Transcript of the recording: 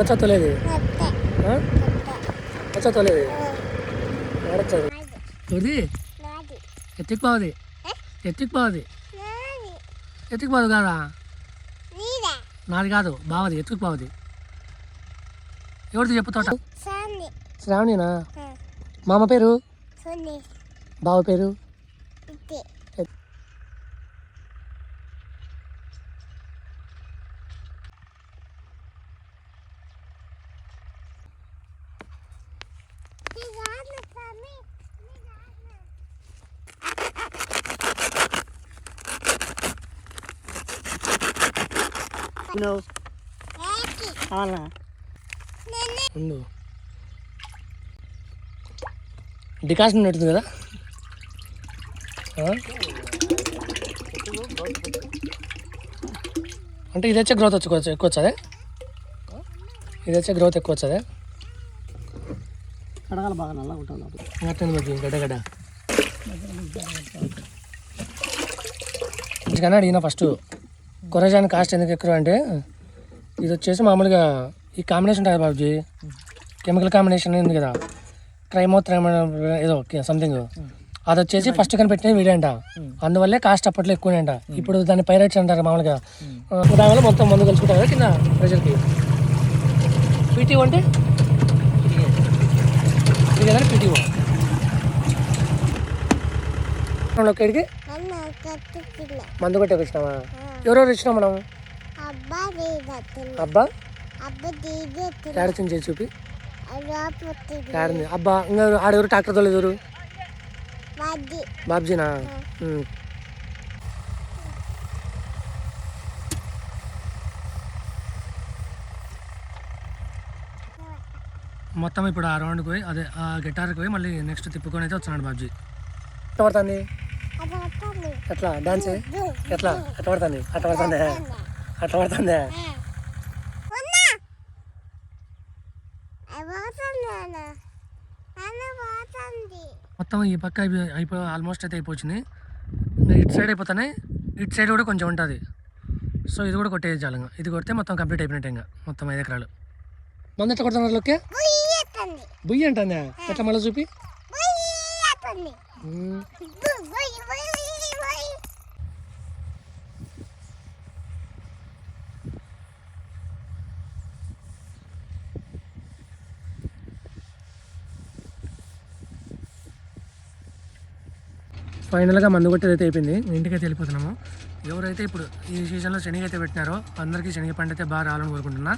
వచ్చా తొలేదు వచ్చా తొలేదు ఎవరొచ్చారు తొలి ఎత్తికి పోవది? ఎత్తికి ఎత్తికి పోదు కాదా? నీదా? కాదు బావది ఎత్తుకు పోవది. ఎవరిది చెప్పు తోట? శ్రావణినా? మామ పేరు? బావ పేరు? అవునా ఉండు. డికాషన్ ఉన్నట్టుంది కదా? అంటే ఇది వచ్చే గ్రోత్ వచ్చి ఎక్కువ వచ్చదే ఇది వచ్చే గ్రోత్ ఎక్కువ వచ్చదే కడగాలి బాగా నల్లగా ఉంటుంది అట్టుంది మరి గడ్డ గడ్డ. ఇంచుకన్నా అడిగిన ఫస్ట్ కొరజాన్ కాస్ట్ ఎందుకు ఎక్కువ అంటే ఇది వచ్చేసి మామూలుగా ఈ కాంబినేషన్ ఉంటుంది బాబుజీ. కెమికల్ కాంబినేషన్ ఉంది కదా. ట్రైమో త్రైమో ఏదో సంథింగ్ అది వచ్చేసి ఫస్ట్ కనిపెట్టిన వీడే అంట. అందువల్లే కాస్ట్ అప్పట్లో ఎక్కువ అంట ఇప్పుడు దాన్ని పైరేట్స్ అంటారు మామూలుగా. దానివల్ల మొత్తం మందు కలుసుకుంటారు కింద ప్రజలకి పీటీఓ అంటే? ఇది కదా పీటీఓ కత్తి పిల్ల మందు కొట్టేకి వచ్చినావా ఎవరెవరు వచ్చినాం మనం? అబ్బా క్యారెట్స్ చేసి చూపి. అబ్బా ఇంకా ఆడెవరు ట్రాక్టర్ తోలేదు బాబ్జీనా. మొత్తం ఇప్పుడు ఆ రౌండ్కి పోయి అదే ఆ గిటార్కి పోయి మళ్ళీ నెక్స్ట్ తిప్పుకొని అయితే వచ్చినాడు బాబ్జీ. ఎట్లా పడుతుంది ఎట్లా? డాన్స్? ఎట్లా? ఎట్లా పడుతుంది అట్లా పడుతుంది అట్లా పడుతుంది మొత్తం ఈ పక్క అయిపోయి అయిపో ఆల్మోస్ట్ అయితే అయిపోయింది ఇటు సైడ్ అయిపోతానే ఇటు సైడ్ కూడా కొంచెం ఉంటుంది. సో ఇది కూడా కొట్టేది చాలు ఇంకా. ఇది కొడితే మొత్తం కంప్లీట్ అయిపోయినట్టే ఇంకా మొత్తం ఐదు ఎకరాలు. మంది ఎట్లా కొడుతున్నారు లోకే? పోయేస్తుంది బుయ్యి అంటుందా ఎట్లా మళ్ళీ చూపి పోయేస్తుంది ఉమ్. పోయి పోయి పోయి పోయి ఫైనల్గా మందు కొట్టేది అయితే అయిపోయింది. ఇంటికైతే వెళ్ళిపోతున్నాము. ఎవరైతే ఇప్పుడు ఈ సీజన్లో శనగ అయితే పెట్టినారో అందరికీ శనగ పంట అయితే బాగా రావాలని కోరుకుంటున్నా.